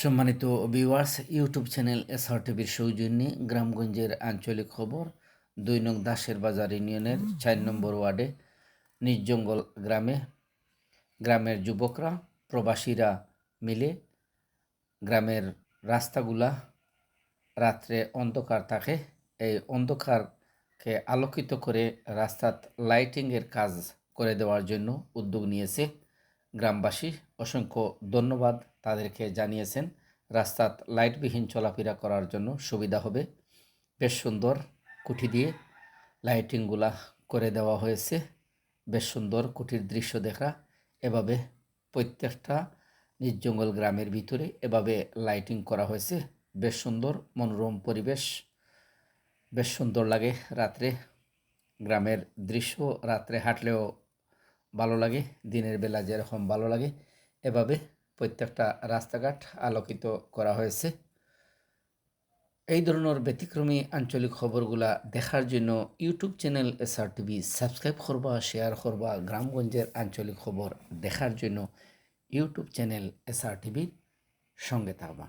সম্মানিত viewers YouTube channel SR টিভির সৌজন্যে গ্রামগঞ্জের আঞ্চলিক খবর। দুই নং দাসের বাজার ইউনিয়নের চার নম্বর ওয়ার্ডে নিজজঙ্গল গ্রামে গ্রামের যুবকরা, প্রবাসীরা মিলে গ্রামের রাস্তাগুলা রাত্রে অন্ধকার থাকে। এই অন্ধকারকে আলোকিত করে রাস্তাত লাইটিংয়ের কাজ করে দেওয়ার জন্য উদ্যোগ নিয়েছে। গ্রামবাসী অসংখ্য ধন্যবাদ তাদেরকে জানিয়েছেন। রাস্তাত লাইটবিহীন চলাফেরা করার জন্য সুবিধা হবে। বেশ সুন্দর কুঠি দিয়ে লাইটিংগুলা করে দেওয়া হয়েছে। বেশ সুন্দর কুঠির দৃশ্য দেখা। এভাবে প্রত্যেকটা নির্জঙ্গল গ্রামের ভিতরে এভাবে লাইটিং করা হয়েছে। বেশ সুন্দর মনোরম পরিবেশ। বেশ সুন্দর লাগে রাত্রে। গ্রামের দৃশ্য রাত্রে হাঁটলেও ভালো লাগে, দিনের বেলা যেরকম ভালো লাগে। এভাবে প্রত্যেকটা রাস্তাঘাট আলোকিত করা হয়েছে। এই ধরনের ব্যতিক্রমী আঞ্চলিক খবরগুলা দেখার জন্য YouTube channel SR TV subscribe করবা, শেয়ার করবা, গ্রামগঞ্জের আঞ্চলিক খবর দেখার জন্য ইউটিউব চ্যানেল এসআর টিভির সঙ্গে থাকবা।